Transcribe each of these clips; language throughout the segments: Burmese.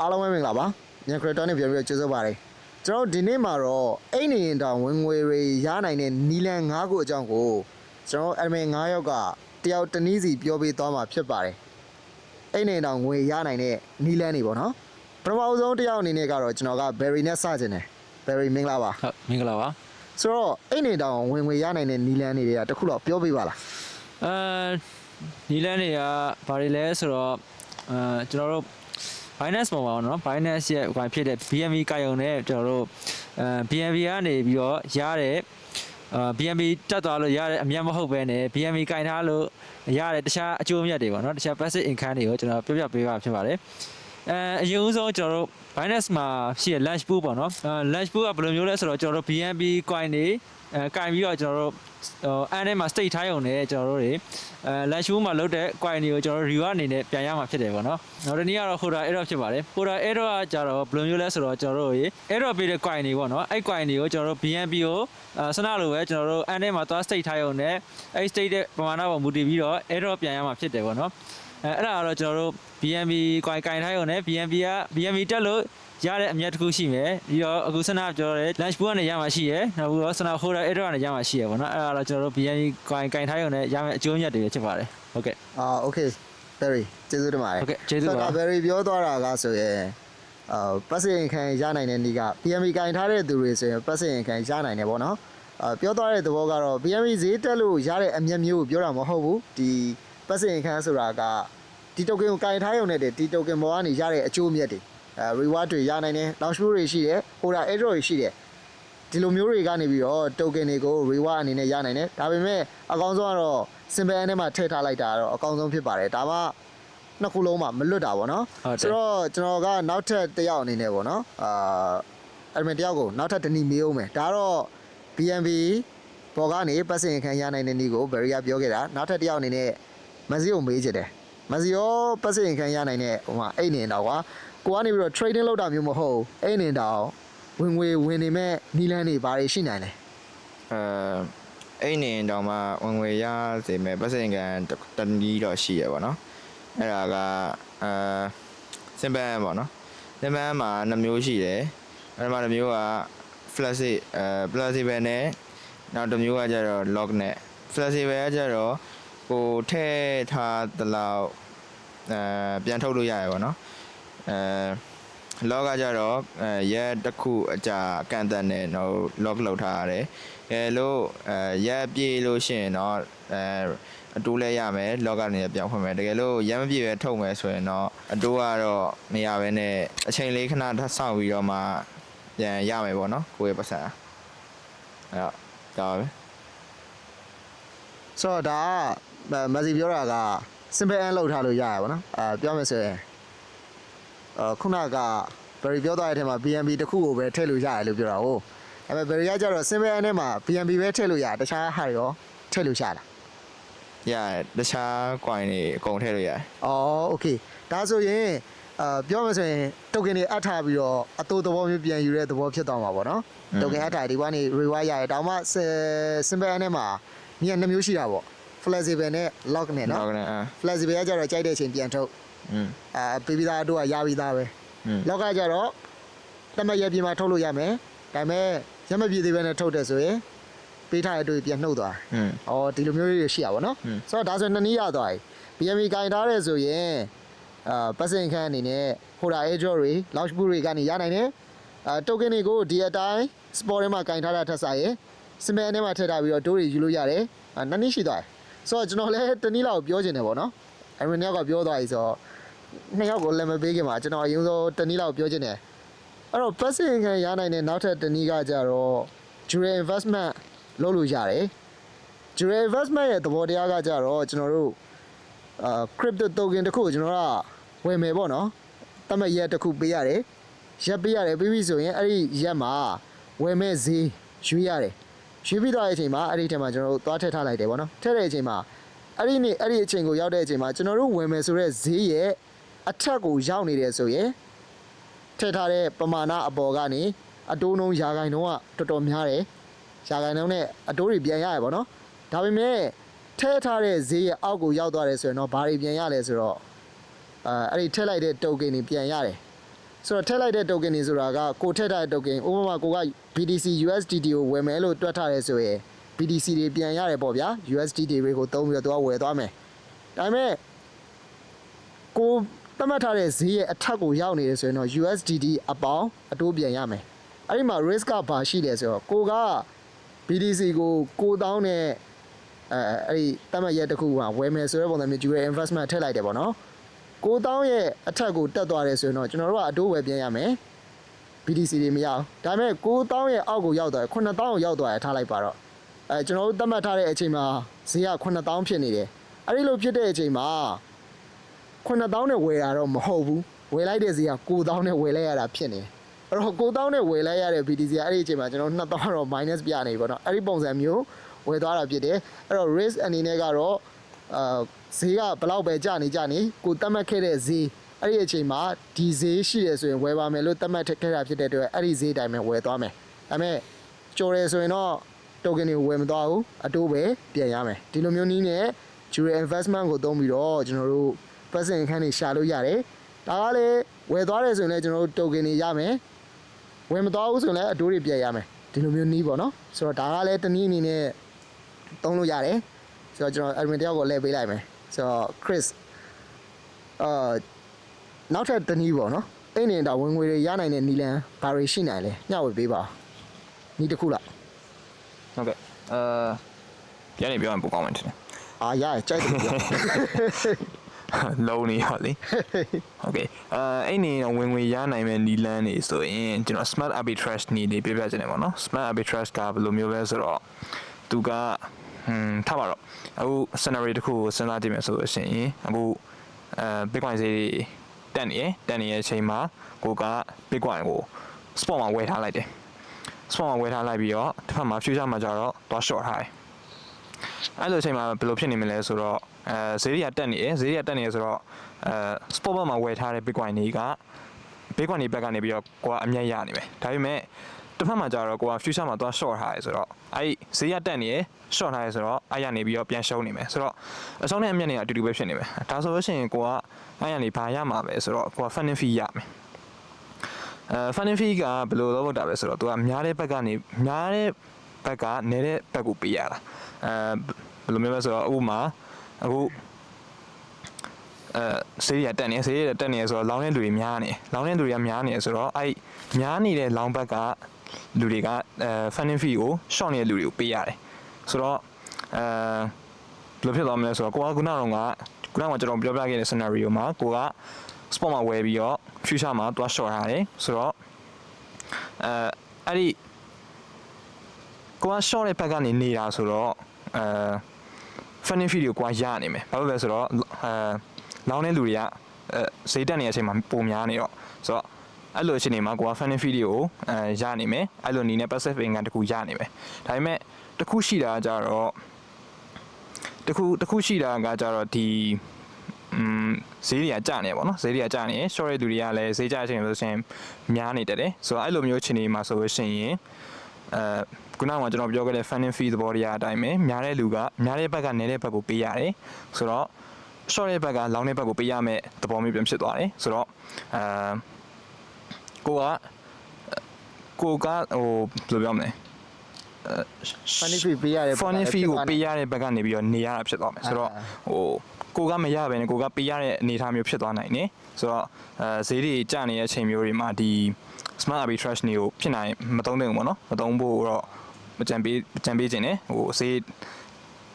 အားလုံးပဲမင်္ဂလာပါညခရတောနဲ့ပြန်ပြီးတော့ကျေးဇူးပါတယ်ကျွန်တော်တို့ဒီနေ့မှာတော့အိတ်နေရင်တောင်ဝင်ငွေတွေရနိုင်တဲ့နီလန်၅ခုအကြောင်းကိုကျွန်တော်တို့အမင်၅ယောက်ကတယောက်တစ်နည်းစီပြောပေးသွားမှာဖြစ်ပါတယ်အိတ်နေရင်တောင်ငွေရနိုင်တဲ့နီလန်တွေပေါ့နော်ပထမအဆုံးတယောက်အနေနဲ့ကတော့ကျွန်တော်က berry နဲ့စကြင်တယ် berry မင်္ဂလာပါဟုတ်မင်္ဂလာပါဆိုတော့အိတ်နေတောင်ဝင်ငွေရနိုင်တဲ့နီလန်တွေကတခုတော့ပြောပေးပါလားအဲနီလန်းတွေကဘာတွေလဲဆိုတော့အဲကျွန်တော်တို့ Binance ပေါ်မှာပေါ့နော် Binance ရဲ့ဟိုဖြစ်တဲ့ BNB ကာယုံနဲ့ကျွန်တော်တို့အဲ BNB ကနေပြီးတော့ရတဲ့အာ BNB တက်သွားလို့ရတဲ့အမြတ်မဟုတ်ပဲね BNB ကင်ထားလို့ရတဲ့တခြားအကျိုးအမြတ်တွေပေါ့နော်တခြား passive income တွေကိုကျွန်တော်ပြောပြပေးပါဖြစ်ပါတယ်အဲအရင်ဦးဆုံးကျွန်တော်တို့ Binance မှာရှိတဲ့ launch pool ပေါ့နော်အဲ launch pool ကဘယ်လိုမျိုးလဲဆိုတော့ကျွန်တော်တို့ BNB coin တွေ အဲကင်ပြီးတော့ကျွန်တော်တို့ဟိုအန်ထဲမှာ state ထားရုံနဲ့ကျွန်တော်တို့တွေအဲ launch pool မှာလုပ်တဲ့ coin တွေကိုကျွန်တော်တို့ reward အနေနဲ့ပြန်ရမှာဖြစ်တယ်ပေါ့နော်နောက်တစ်နည်းကတော့ holder airdrop ဖြစ်ပါတယ် holder airdrop ကကြတော့ဘယ်လိုမျိုးလဲဆိုတော့ကျွန်တော်တို့ရေ airdrop ပေးတဲ့ coin တွေပေါ့နော်အဲ့ coin တွေကိုကျွန်တော်တို့ BNB ကိုအဲဆနလိုပဲကျွန်တော်တို့အန်ထဲမှာသွား state ထားရုံနဲ့အဲ့ state တဲ့ပမာဏပေါ်မူတည်ပြီးတော့ airdrop ပြန်ရမှာဖြစ်တယ်ပေါ့နော်အဲအဲ့ဒါကတော့ကျွန်တော်တို့ BNB coin ကင်ထားရုံနဲ့ BNB က BNB တက်လို့ ရတဲ့အမြတ်တစ်ခုရှိမယ်ပြီးတော့အခုဆနပြောတဲ့ launch pool ကနေရမှာရှိရယ်နောက်ပြီးတော့ဆန holder airdrop ကနေရမှာရှိရယ်ပေါ့နော်အဲ့ဒါတော့ကျွန်တော်တို့ BNB coin ကင်ထားရုံနဲ့ရမယ့်အကျိုးအမြတ်တွေဖြစ်ပါတယ်ဟုတ်ကဲ့အာ okay berry ကျေးဇူးတင်ပါတယ်ဟုတ်ကဲ့ကျေးဇူးပါဆိုတော့ berry ပြောသွားတာကဆိုရင်အာပတ်စင်ခံရနိုင်တဲ့နေ့က PMB ကင်ထားတဲ့သူတွေဆိုရင်ပတ်စင်ခံရနိုင်တယ်ပေါ့နော်အာပြောသွားတဲ့သဘောကတော့ PMB ဈေးတက်လို့ရတဲ့အမြတ်မျိုးကိုပြောတာမဟုတ်ဘူးဒီပတ်စင်ခံဆိုတာကဒီ token ကိုကင်ထားရုံနဲ့တည်းဒီ token ပေါ်ကနေရတဲ့အကျိုးအမြတ်တွေ အဲ reward တွေရနိုင်တယ် launch pool တွေရှိတယ် holder airdrop တွေရှိတယ်ဒီလိုမျိုးတွေကနေပြီးတော့ token တွေကို reward အနေနဲ့ရနိုင်တယ်ဒါပေမဲ့အကောင်းဆုံးကတော့ simple အနေမှာထည့်ထားလိုက်တာကတော့အကောင်းဆုံးဖြစ်ပါတယ်ဒါမှနှစ်ခုလုံးမှာမလွတ်တာပေါ့နော်ဟုတ်တယ်ဆိုတော့ကျွန်တော်ကနောက်ထပ်တစ်ယောက်အနေနဲ့ပေါ့နော်အာအဲ့ဒီတစ်ယောက်ကိုနောက်ထပ်တစ်နည်းမေးအောင်မယ်ဒါကတော့ BNB ပေါ်ကနေပတ်စင်ခံရနိုင်တဲ့နည်းကို Berry ကပြောခဲ့တာနောက်ထပ်တစ်ယောက်အနေနဲ့မစီကိုမေးချင်တယ်မစီရောပတ်စင်ခံရနိုင်တဲ့ဟိုမှာအိတ်နေတော့ကွာ ကိုကနေပြီးတော့ trading လုပ်တာမျိုးမဟုတ်ဘူးအိတ်နေတော့ဝင်ငွေဝင်နေမဲ့နီလန်းတွေဘာတွေရှိနိုင်လဲအဲအဲ့နေတော့မှဝင်ငွေရစေမဲ့ပတ်စင်ကန်တနည်းတော့ရှိရပါတော့အဲ့ဒါကအဲစင်ပန်ပေါ့နော်စင်ပန်မှာနှမျိုးရှိတယ်အဲ့ဒါမှတစ်မျိုးက flexible အဲ flexible နဲ့နောက်တစ်မျိုးကကျတော့ lock နဲ့ flexible ကကျတော့ကိုထည့်ထားသလောက်အဲပြန်ထုတ်လို့ရရပါတော့ အဲ log ကကြတော့အဲရက်တစ်ခုအကြာကန့်သက်နေတော့ log လောက်ထားရတယ်။အဲလို့အဲရက်ပြေးလို့ရှိရင်တော့အဲအတိုးလဲရမယ် log ကနေပြောင်းဖွင့်မယ်တကယ်လို့ရက်မပြေပဲထုတ်မယ်ဆိုရင်တော့အတိုးကတော့မရဘဲနဲ့အချိန်လေးခဏထပ်ဆောက်ပြီးတော့မှပြန်ရမယ်ပေါ့နော်ကိုယ့်ရဲ့ပတ်စံအဲ့တော့ဒါပါပဲဆိုတော့ဒါကမစီပြောတာက simple and လောက်ထားလို့ရရပါတော့အာပြောမယ်ဆိုရင်အာ ခုနက Berry ပြောသွားတဲ့ထဲမှာ BNB တစ်ခုကိုပဲထည့်လို့ရတယ်လို့ပြောတာဟုတ်ဒါပေမဲ့ Berry ကကြတော့ simple and ထဲမှာ BNB ပဲထည့်လို့ရတခြားဟာတွေရောထည့်လို့ရလားရတယ်တခြား coin တွေအကုန်ထည့်လို့ရတယ်။အော် okay ဒါဆိုရင်အာပြောမယ်ဆိုရင် token တွေအပ်ထားပြီးတော့အတူသဘောမျိုးပြန်ယူတဲ့သဘောဖြစ်သွားမှာပေါ့နော်။ token အပ်ထားဒီကနေ reward ရတယ်ဒါမှ simple and ထဲမှာမြင်နှစ်မျိုးရှိတာပေါ့ flexible နဲ့ lock နဲ့နော် log နဲ့အာ flexible ကကြတော့ကြိုက်တဲ့အချိန်ပြန်ထုတ်อืม အဲပေးပြီးသားတို့ကရပြီးသားပဲလောက်ကကြတော့တမရပြင်မှာထုတ်လို့ရမယ်ဒါပေမဲ့ရမပြေသေးပဲနဲ့ထုတ်တယ်ဆိုရင်ပေးထားတဲ့အတွေ့ပြန်နှုတ်သွား။အော်ဒီလိုမျိုးလေးရှိရပါတော့။ဆိုတော့ဒါဆိုနှစ်နည်းရသွားပြီ။ BMI ကင်ထားတယ်ဆိုရင်အာပတ်စင်ခန်းအနေနဲ့ဟိုတာ Azure တွေ launch pool တွေကနေရနိုင်တယ်။အာ token တွေကိုဒီအတိုင်း sport ထဲမှာကင်ထားတာထက်စားရယ်စမဲထဲမှာထည့်ထားပြီးတော့တိုးတွေယူလို့ရတယ်။နှစ်နည်းရှိသွားပြီ။ဆိုတော့ကျွန်တော်လည်းတနည်းလောက်ပြောချင်တယ်ပေါ့နော်။အရင်ကပြောသွားပြီဆိုတော့ နှစ်ယောက်ကိုလည်းမပေးခင်မှာကျွန်တော်အရင်ဆုံးတစ်နည်းလောက်ပြောချင်တယ်အဲ့တော့ပတ်စင်ခန်းရနိုင်တဲ့နောက်ထပ်တစ်နည်းကကြတော့ Jure Investment လုပ်လို့ရတယ် Jure Investment ရဲ့သဘောတရားကကြတော့ကျွန်တော်တို့အာ crypto token တစ်ခုကိုကျွန်တော်တို့ကဝယ်မယ်ပေါ့နော်တတ်မဲ့ရက်တစ်ခုပေးရတယ်ရက်ပေးရတယ်ပြီးပြီဆိုရင်အဲ့ဒီရက်မှာဝယ်မဲ့ဈေးရွေးရတယ်ရွေးပြီးသွားတဲ့အချိန်မှာအဲ့ဒီထဲမှာကျွန်တော်တို့သွားထည့်ထားလိုက်တယ်ပေါ့နော်ထည့်တဲ့အချိန်မှာအဲ့ဒီနေ့အဲ့ဒီအချိန်ကိုရောက်တဲ့အချိန်မှာကျွန်တော်တို့ဝယ်မယ်ဆိုတဲ့ဈေးရဲ့ အထက်ကိုရောက်နေတယ်ဆိုရင်ထည့်ထားတဲ့ပမာဏအပေါ်ကနေအတိုးနှုံးရာခိုင်နှုန်းကတော်တော်များတယ်ရာခိုင်နှုန်းနဲ့အတိုးတွေပြန်ရရပေါ့နော်ဒါပေမဲ့ထဲထားတဲ့ဈေးရဲ့အောက်ကိုရောက်သွားတယ်ဆိုရင်တော့ဘာတွေပြန်ရလဲဆိုတော့အဲအဲ့ဒီထည့်လိုက်တဲ့ token တွေပြန်ရတယ်ဆိုတော့ထည့်လိုက်တဲ့ token တွေဆိုတာကကိုထည့်ထားတဲ့ token ဥပမာကိုက BTC USDT ကိုဝယ်မယ်လို့တွက်ထားရဲဆိုရင် BTC တွေပြန်ရတယ်ပေါ့ဗျာ USDT တွေကိုသုံးပြီးတော့သူကဝယ်သွားမယ်ဒါပေမဲ့ကို သတ်မှတ်ထားတဲ့ဈေးရဲ့အထက်ကိုရောက်နေတယ်ဆိုရင်တော့ USDT အပေါင်းအတိုးပြန်ရမယ်အဲ့ဒီမှာ risk ကဘာရှိလဲဆိုတော့ကိုက BTC ကို9000နဲ့အဲအဲ့ဒီတတ်မှတ်ရက်တစ်ခုကဝယ်မယ်ဆိုတဲ့ပုံစံမျိုး Jure investment ထည့်လိုက်တယ်ပေါ့နော်9000ရဲ့အထက်ကိုတက်သွားတယ်ဆိုရင်တော့ကျွန်တော်တို့ကအတိုးဝယ်ပြန်ရမယ် BTC တွေမရအောင်ဒါပေမဲ့9000ရဲ့အောက်ကိုရောက်သွားတယ်9000ကိုရောက်သွားတယ်ထားလိုက်ပါတော့အဲကျွန်တော်တို့သတ်မှတ်ထားတဲ့အချိန်မှာဈေးက9000ဖြစ်နေတယ်အဲ့ဒီလိုဖြစ်တဲ့အချိန်မှာ 9000နဲ့ဝယ်တာတော့မဟုတ်ဘူးဝယ်လိုက်တဲ့ဈေးက9000နဲ့ဝယ်လိုက်ရတာဖြစ်နေတယ်အဲ့တော့9000နဲ့ဝယ်လိုက်ရတဲ့ BTC ကအဲ့ဒီအချိန်မှာကျွန်တော်2000တော့ minus ပြနေပြီပေါ့နော်အဲ့ဒီပုံစံမျိုးဝယ်သွားတာဖြစ်တယ်အဲ့တော့ risk အနေနဲ့ကတော့အာဈေးကဘလောက်ပဲကျနေကျနေကိုသတ်မှတ်ခဲ့တဲ့ဈေးအဲ့ဒီအချိန်မှာဒီဈေးရှိတယ်ဆိုရင်ဝယ်ပါမယ်လို့သတ်မှတ်ခဲ့တာဖြစ်တဲ့အတွက်အဲ့ဒီဈေးတိုင်းပဲဝယ်သွားမယ်ဒါပေမဲ့ကြော်တယ်ဆိုရင်တော့ token တွေကိုဝယ်မသွားဘူးအတိုးပဲပြန်ရမယ်ဒီလိုမျိုးနည်းနဲ့ jewelry investment ကိုသုံးပြီးတော့ကျွန်တော်တို့ person ခန်းတွေရှာလို့ရတယ်ဒါကလည်းဝယ်သွားတယ်ဆိုရင်လည်းကျွန်တော်တို့ token တွေရမယ်ဝယ်မသွားဘူးဆိုရင်လည်းအတိုးတွေပြန်ရမယ်ဒီလိုမျိုးနည်းပေါ့နော်ဆိုတော့ဒါကလည်းတနည်းအနေနဲ့သုံးလို့ရတယ်ဆိုတော့ကျွန်တော် admin တယောက်ကိုလဲပေးလိုက်မယ်ဆိုတော့ Chris အာနောက်ထပ်တနည်းပေါ့နော်အဲ့နေတော့ဝင်ငွေတွေရနိုင်တဲ့နီလန်ဘာတွေရှိနိုင်လဲညှဝေပေးပါနီးတစ်ခုလားဟုတ်ကဲ့အာပြန်နေပြောရင်ပိုကောင်းမှတယ်အာရရကြိုက်တယ်ပြော လုံးနေရောလေဟုတ်ကဲ့အာအဲ့နေတော့ဝင်ငွေရနိုင်မဲ့နီလန်းနေဆိုရင်ကျွန်တော် smart arbitrage နေလေးပြပြချင်တယ်ပေါ့နော် smart arbitrage ကဘယ်လိုမျိုးလဲဆိုတော့သူကဟွန်းထားပါတော့အခု scenario တစ်ခုကိုစဉ်းစားကြည့်မယ်ဆိုလို့ရှိရင်အခုအဲ bitcoin ဈေးတွေတက်နေရယ်တက်နေရဲ့အချိန်မှာကိုက bitcoin ကို spot မှာဝယ်ထားလိုက်တယ် spot မှာဝယ်ထားလိုက်ပြီးတော့တစ်ဖက်မှာ future မှာကျတော့သွား short ထားတယ် အဲ့လိုအချိန်မှာဘယ်လိုဖြစ်နေမလဲဆိုတော့အဲဈေးတွေကတက်နေတယ်ဈေးတွေကတက်နေရဆိုတော့အဲ spot ဘက်မှာဝယ်ထားတဲ့ bitcoin တွေက bitcoin တွေဘက်ကနေပြီးတော့ကိုကအမြတ်ရနေမယ်ဒါပေမဲ့တစ်ဖက်မှာကျတော့ကိုက future မှာသွား short ထားရဲဆိုတော့အဲ့ဒီဈေးကတက်နေရ short ထားရဲဆိုတော့အဲ့ရနေပြီးတော့ပြန်ရှုံးနေမယ်ဆိုတော့အဆုံးနဲ့အမြတ်တွေကအတူတူပဲဖြစ်နေမယ်ဒါဆိုလို့ရှိရင်ကိုကအဲ့ရနေဘာရမှာပဲဆိုတော့ကိုက funding fee ရမယ်အဲ funding fee ကဘယ်လိုလုပ်တာလဲဆိုတော့သူကများတဲ့ဘက်ကနေများတဲ့ ဘက်ကနေတဲ့ဘက်ကိုပေးရတာအဲဘယ်လိုမျိုးလဲဆိုတော့ဥပမာအခုအဲဆေးရတက်နေဆေးရတက်နေဆိုတော့လောင်းတဲ့လူတွေများနေလောင်းတဲ့လူတွေကများနေဆိုတော့အဲ့များနေတဲ့လောင်းဘက်ကလူတွေကအဲ funding fee ကို short နေတဲ့လူတွေကိုပေးရတယ်ဆိုတော့အဲဘယ်လိုဖြစ်သွားမလဲဆိုတော့ကိုကခုနကတော့ကခုနကကျွန်တော်ပြောပြခဲ့တဲ့ scenario မှာကိုက spot မှာဝယ်ပြီးတော့ future မှာသွား short ထားတယ်ဆိုတော့အဲအဲ့ဒီ ကိုက short တဲ့ဘက်ကနေနေတာဆိုတော့အဲ funding fee ကိုကိုကရနိုင်မယ်ဘာလို့လဲဆိုတော့အဲလောင်းတဲ့လူတွေကအဲဈေးတက်နေတဲ့အချိန်မှာပုံများနေတော့ဆိုတော့အဲ့လိုအချိန်တွေမှာကိုက funding fee တွေကိုအဲရနိုင်မယ်အဲ့လိုအနေနဲ့ passive income တခုရနိုင်မယ်ဒါပေမဲ့တခုရှိတာကကြတော့တခုတခုရှိတာကကြတော့ဒီอืมဈေးတွေကကျနေပါတော့ဈေးတွေကကျနေရ short တဲ့သူတွေကလည်းဈေးကျတဲ့အချိန်ဆိုလို့ရှိရင်များနေတယ်တယ်ဆိုတော့အဲ့လိုမျိုးအချိန်တွေမှာဆိုလို့ရှိရင် အဲခုနကကျွန်တော်ပြောခဲ့တဲ့ funding fee သဘောတရားအတိုင်းပဲများတဲ့လူကများတဲ့ဘက်ကနေတဲ့ဘက်ကိုပေးရတယ်ဆိုတော့ short တဲ့ဘက်ကလောင်းတဲ့ဘက်ကိုပေးရမယ်သဘောမျိုးပြန်ဖြစ်သွားတယ်ဆိုတော့အဲကိုကကိုကဟိုဘယ်လိုပြောမလဲ funny fee ပေးရတယ် funny fee ကိုပေးရတဲ့ဘက်ကနေပြီးတော့နေရတာဖြစ်သွားမယ်ဆိုတော့ဟိုကိုကမရဘဲနဲ့ကိုကပေးရတဲ့အနေအထားမျိုးဖြစ်သွားနိုင်တယ်ဆိုတော့အဲဈေးတွေကျနေတဲ့အချိန်မျိုးတွေမှာဒီ smart arbitrage တွေကိုဖြစ်နိုင်မသုံးသင့်ဘူးပေါ့နော်မသုံးဖို့တော့မကြံပေးကြံပေးခြင်းနဲ့ဟိုဈေး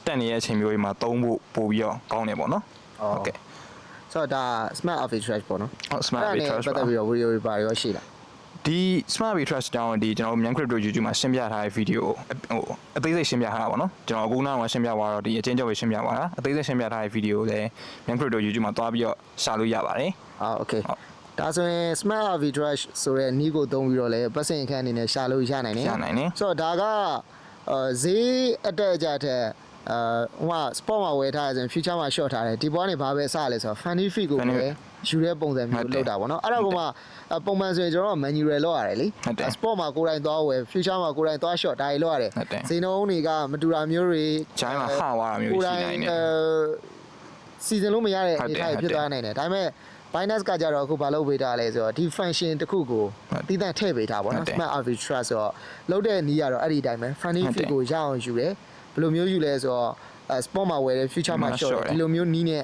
တက်နေတဲ့အချိန်မျိုးတွေမှာသုံးဖို့ပို့ပြီးတော့ကောင်းတယ်ပေါ့နော်ဟုတ်ကဲ့ဆိုတော့ဒါ smart arbitrage ပေါ့နော်ဟုတ် smart အဲ့ဒါနဲ့ arbitrage ပတ်သက်ပြီးတော့ video တွေပါရောရှိလား ဒီ smart arbitrage တောင်းဒီကျွန်တော်မြန် crypto YouTube မှာရှင်းပြထားတဲ့ video ဟိုအသေးစိတ်ရှင်းပြထားတာပေါ့နော်ကျွန်တော်အခုနောက်မှာရှင်းပြသွားတော့ဒီအချင်းချုပ်ကိုရှင်းပြသွားတာအသေးစိတ်ရှင်းပြထားတဲ့ video ကိုလည်းမြန် crypto YouTube မှာတွားပြီးတော့ရှာလို့ရပါတယ်အာ okay ဟုတ်ဒါဆိုရင် smart arbitrage ဆိုတဲ့နည်းကိုသုံးပြီးတော့လည်းပတ်စင်အခန်းအနေနဲ့ရှာလို့ရနိုင်တယ်ရနိုင်တယ်ဆိုတော့ဒါကအာဈေးအတက်အကျထက်အာဟိုက spot မှာဝယ်ထားရစဉ် future မှာ short ထားတယ်ဒီဘောကနေဘာပဲစရလဲဆိုတော့ funny fee ကိုပဲ Funny- ယူတဲ့ပုံစံဟုတ်မျိုးတယ်လုပ်တာပေါ့နော်အဲ့ဒါကမှအပုံမှန်ဆိုရင်ကျွန်တော်က manual လောက်ရတယ်လေဟုတ်တယ် spot မှာကိုယ်တိုင်သွားဝယ် future မှာကိုယ်တိုင်သွား short ဒါတွေလောက်ရတယ်ဟုတ်တယ်ဈေးနှုန်းတွေကမတူတာမျိုးတွေဂျိုင်းမှာဟသွားတာမျိုးကိုယ်ရှိတိုင်နိုင်တယ်အဲစီစဉ်လို့မရတဲ့ဟုတ်အနေတယ်အထားတွေဟုတ်တယ်ဖြစ်သွားနိုင်တယ်ဒါပေမဲ့ Binance ကကြတော့အခုဘာလုပ်ပေးထားလဲဆိုတော့ဒီ function တစ်ခုကိုတည်တံ့ထည့်ပေးထားပါဟုတ်တော့တယ် smart arbitrage ဆိုတော့လုပ်တဲ့နည်းကတော့အဲ့ဒီအတိုင်းပဲ funding ဟုတ်တယ် fee ကိုရအောင်ယူတယ်ဘယ်လိုမျိုးယူလဲဆိုတော့အဲ spot မှာဝယ်တယ် future မှာမှာ short တယ် short တယ်ဒီလိုမျိုးနည်းနဲ့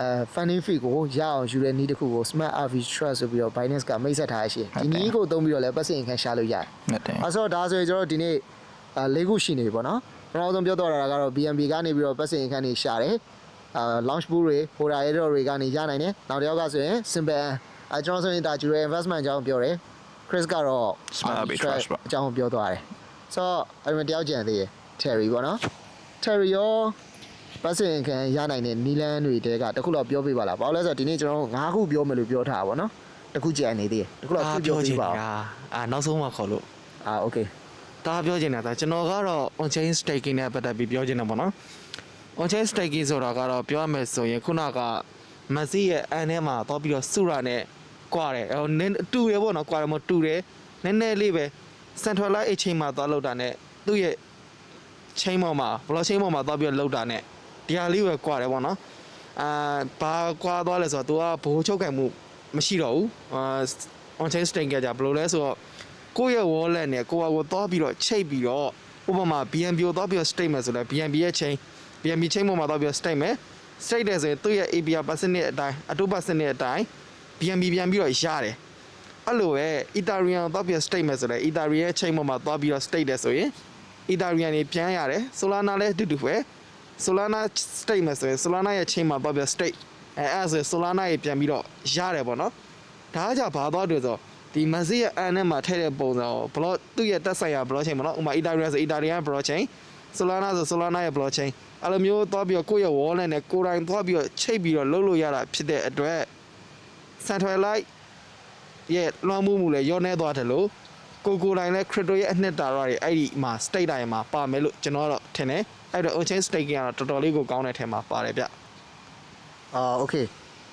အဲ funding fee ကိုရအောင်ယူတဲ့နည်းတစ်ခုကို smart arbitrage ဆိုပြီးတော့ Binance ကမိတ်ဆက်ထားရရှိတယ်ဒီနည်းကိုသုံးပြီးတော့လည်းပတ်စင်ခံရှာလို့ရတယ်ဟုတ်တယ်အဲဆိုတော့ဒါဆိုရင်ကျွန်တော်တို့ဒီနေ့အဲ၄ခုရှိနေပြီပေါ့နော်ပထမဆုံးပြောတော့တာကတော့ BNB ကနေပြီးတော့ပတ်စင်အခန်းနေရှာတယ်အာ launch pool တွေ holder error တွေကနေရနိုင်တယ်နောက်တစ်ယောက်ကဆိုရင် simple အဲကျွန်တော်ဆိုရင်ဒါ Jure investment အကြောင်းပြောတယ် Chris ကတော့ Smart arbitrage ပေါ့အကြောင်းပြောသွားတယ်ဆိုတော့အဲ့ဒီမှာတယောက်ကြံသေးတယ် Terry ပေါ့နော် Terry ရော ပတ်စင်အခန်းရနိုင်တဲ့နီလန်းတွေတဲကတခုတော့ပြောပြပါလားဘာလို့လဲဆိုတော့ဒီနေ့ကျွန်တော်တို့၅ခုပြောမယ်လို့ပြောထားတာပေါ့နော်တခုကြံနေသေးတယ်တခုတော့သူပြောပြပါဦးအာနောက်ဆုံးမှခေါ်လို့အာ okay ဒါပြောချင်တာဒါကျွန်တော်ကတော့ on chain staking နဲ့ပတ်သက်ပြီးပြောချင်တာပေါ့နော် on chain staking ဆိုတာကတော့ပြောရမယ်ဆိုရင်ခုနကမစီရဲ့အန်ထဲမှာတော့ပြီးတော့စုရနဲ့ကွာတယ်ဟိုနည်းတူရပေါ့နော်ကွာတယ်မဟုတ်တူတယ်နည်းနည်းလေးပဲ centralized exchange မှာသွားလောက်တာနဲ့သူ့ရဲ့ chain ပေါ်မှာ blockchain ပေါ်မှာသွားပြီးတော့လောက်တာနဲ့ ဒီဟာလေးပဲကွာတယ်ပေါ့နော်အာဘာကွာသွားလဲဆိုတော့ तू ကဘိုးချုပ်ခံမှုမရှိတော့ဘူးအာ on chain staking ကကြဘယ်လိုလဲဆိုတော့ကိုယ့်ရဲ့ wallet နဲ့ကိုယ့်ဟာကိုယ်သွားပြီးတော့ချိတ်ပြီးတော့ဥပမာ BNB ကိုသွားပြီးတော့ statement ဆိုလဲ BNB ရဲ့ chain BNB chain ပေါ်မှာသွားပြီးတော့ statement state တယ်ဆိုရင်သူ့ရဲ့ API percent အတိုင်းအတူ percent အတိုင်း BNB ပြန်ပြီးတော့ရတယ်အဲ့လိုပဲ Ethereum ကိုသွားပြီးတော့ statement ဆိုလဲ Ethereum ရဲ့ chain ပေါ်မှာသွားပြီးတော့ state တယ်ဆိုရင် Ethereum နေပြန်ရတယ် Solana လည်းအတူတူပဲ Solana statement ဆိုရင် Solana ရဲ့ chain မှာသွားပြီးတော့ state အဲအဲ့ဒါဆိုရင် Solana ရဲ့ပြန်ပြီးတော့ရတယ်ပေါ့နော်ဒါကကြဘာသွားတယ်ဆိုတော့ဒီမဇီရဲ့အန်နဲ့မှာထည့်တဲ့ပုံစံကို block သူ့ရဲ့တက်ဆိုင်ရာ blockchain ပေါ့နော်ဥပမာ Ethereum ဆို Ethereum blockchain Solana ဆို Solana ရဲ့ blockchain အဲ့လိုမျိုးသွားပြီးတော့ကိုယ့်ရဲ့ wallet နဲ့ကိုယ်တိုင်သွားပြီးတော့ချိတ်ပြီးတော့လုပ်လို့ရတာဖြစ်တဲ့အတွက် centralized ရဲ့လွှမ်းမိုးမှုလည်းရောနေသွားတယ်လို့ကိုကိုယ်တိုင်လည်း crypto ရဲ့အနှစ်သာရတွေအဲ့ဒီမှာ state တိုင်းမှာပါမယ်လို့ကျွန်တော်ကတော့ထင်တယ် အဲ့တော့ on-chain staking ကတော့တော်တော်လေးကိုကောင်းတဲ့ထဲမှာပါတယ်ဗျအာ okay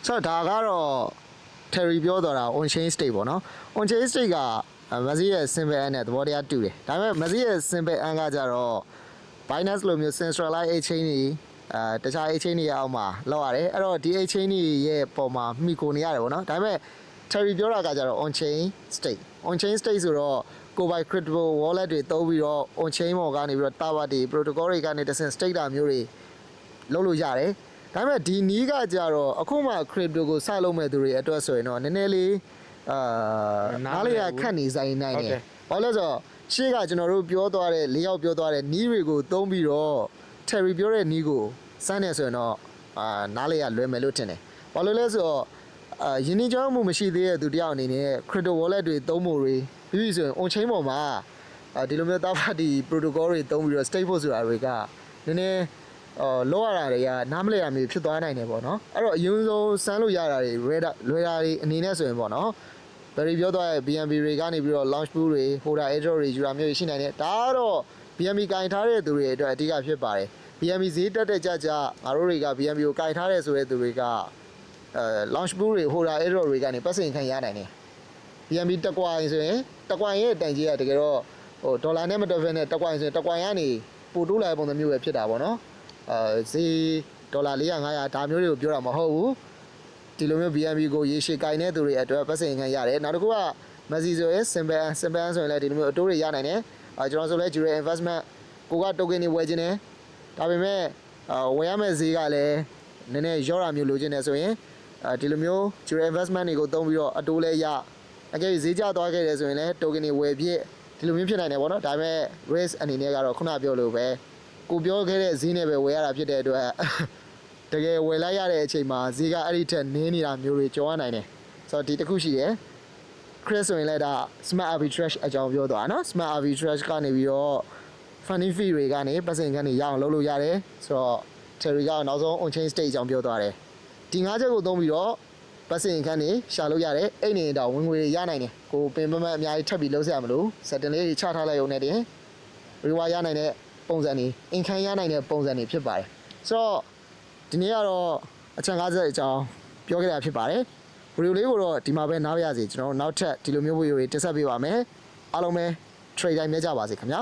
ဆိုတော့ဒါကတော့ Terry ပြောတော်တာ on-chain stake ပေါ့နော် on-chain stake ကမက်ဆီရဲ့ simple end နဲ့သဘောတရားတူတယ်ဒါပေမဲ့မက်ဆီရဲ့ simple end ကကြတော့ Binance လိုမျိုး centralized exchange တွေအဲတခြား exchange တွေအောက်မှာလောက်ရတယ်အဲ့တော့ဒီ exchange တွေရဲ့ပုံမှာမှီကိုနေရတယ်ပေါ့နော်ဒါပေမဲ့ Terry ပြောတာကကြတော့ on chain stake on chain stake ဆိုတော့ ကိုယ်ပိုင် crypto wallet တွေသုံးပြီးတော့ on chain ပေါ်ကနေပြီးတော့ tower တွေ protocol တွေကနေတစ်ဆင့် state တာမျိုးတွေလုပ်လို့ရတယ်ဒါပေမဲ့ဒီနီးကကြတော့အခုမှ crypto ကိုစလုပ်မဲ့သူတွေအတွက်ဆိုရင်တော့နည်းနည်းလေးအာနားနားမလည်လေးရဘူးခတ်နေဆိုင်နိုင်ဟုတ်တယ်တယ်ဘာလို့လဲဆိုတော့ရှေ့ကကျွန်တော်တို့ပြောသွားတဲ့လေးယောက်ပြောသွားတဲ့နီးတွေကိုသုံးပြီးတော့ Terry ပြောတဲ့နီးကိုစမ်းနေဆိုရင်တော့အာနားလေးရလွယ်မယ်လို့ထင်တယ်ဘာလို့လဲဆိုတော့အာယင်းနှကြောင်းမှုမရှိသေးတဲ့သူတယောက်အနေနဲ့ crypto wallet တွေသုံးဖို့တွေ ပြီးပြီဆိုရင် on chain ပေါ်မှာအာဒီလိုမျိုး third party protocol တွေသုံးပြီးတော့ stake ဖို့ဆိုတာတွေကနည်းနည်းအော်လောရတာတွေကနားမလည်ရမျိုးဖြစ်သွားနိုင်တယ်ပေါ့နော်အဲ့တော့အရင်ဆုံးစမ်းလို့ရတာတွေ radar လွယ်တာတွေအနေနဲ့ဆိုရင်ပေါ့နော်ဘယ်လိုပြောသွားရဲ့ BNB တွေကနေပြီးတော့ launch pool တွေ holder airdrop တွေယူတာမျိုးရှိနိုင်တယ်ဒါကတော့ BNB ကင်ထားတဲ့သူတွေအတွက်အဓိကဖြစ်ပါတယ် BNB ဈေးတက်တဲ့ကြကြငါတို့တွေက BNB ကိုကင်ထားတဲ့ဆိုတဲ့သူတွေကအဲ launch pool တွေ holder airdrop တွေကနေပတ်စင်ခံရနိုင်တယ် BNB တက်ကွိုင်းဆိုရင်တက်ကွိုင်းရဲ့တန်ကြီးကတကယ်တော့ဟိုဒေါ်လာနဲ့မတော်ဖက်နဲ့တက်ကွိုင်းဆိုရင်တက်ကွိုင်းကနေပို့တိုးလာတဲ့ပုံစံမျိုးပဲဖြစ်တာပေါ့နော်အဲဈေးဒေါ်လာ400 500ဒါမျိုးတွေကိုပြောတာမဟုတ်ဘူးဒီလိုမျိုး BNB ကိုရေရှည်ကင်တဲ့သူတွေအတွက်ပတ်စင်ခံရတယ်နောက်တစ်ခုကမက်ဆီဆိုရင် simple simple ဆိုရင်လည်းဒီလိုမျိုးအတိုးတွေရနိုင်တယ်အဲကျွန်တော်ဆိုလဲ Jure investment ကိုက token တွေဝယ်ခြင်းတယ်ဒါပေမဲ့အာဝယ်ရမယ့်ဈေးကလည်းနည်းနည်းရောတာမျိုးလိုချင်တယ်ဆိုရင်အဲဒီလိုမျိုး Jure investment တွေကိုသုံးပြီးတော့အတိုးလဲရ အကယ်၍ဈေးကျသွားခဲ့တယ်ဆိုရင်လည်း token တွေဝယ်ဖြစ်ဒီလိုမျိုးဖြစ်နိုင်တယ်ပေါ့နော်ဒါပေမဲ့ risk အနေနဲ့ကတော့ခုနပြောလို့ပဲကိုပြောခဲ့တဲ့ဈေးနဲ့ပဲဝယ်ရတာဖြစ်တဲ့အတွက်တကယ်ဝယ်လိုက်ရတဲ့အချိန်မှာဈေးကအဲ့ဒီထက်နင်းနေတာမျိုးတွေကြောရနိုင်တယ်ဆိုတော့ဒီတစ်ခုရှိတယ် Chris ဆိုရင်လည်းဒါ smart arbitrage အကြောင်းပြောသွားတာနော် smart arbitrage ကနေပြီးတော့ funding fee တွေကနေပတ်စင်ခန်းတွေရအောင်လုပ်လို့ရတယ်ဆိုတော့ Terry ကနောက်ဆုံး on chain state အကြောင်းပြောသွားတယ်ဒီငါးချက်ကိုသုံးပြီးတော့ ပတ်စင်ခန်းတွေရှာလို့ရတယ်အဲ့နေတော့ဝင်ငွေတွေရနိုင်တယ်ကိုပင်ပန်းအများကြီးထပ်ပြီးလုံးစရာမလို setting လေးတွေချထားလိုက်ရုံနဲ့တင် reward ရနိုင်တဲ့ပုံစံတွေ income ရနိုင်တဲ့ပုံစံတွေဖြစ်ပါတယ်ဆိုတော့ဒီနေ့ကတော့အချက်50အကြောင်းပြောခဲ့တာဖြစ်ပါတယ်ဗီဒီယိုလေးကိုတော့ဒီမှာပဲနားပါရစေကျွန်တော်တို့နောက်ထပ်ဒီလိုမျိုးဗီဒီယိုတွေတက်ဆက်ပေးပါမယ်အားလုံးပဲ trade time မြဲကြပါစေခင်ဗျာ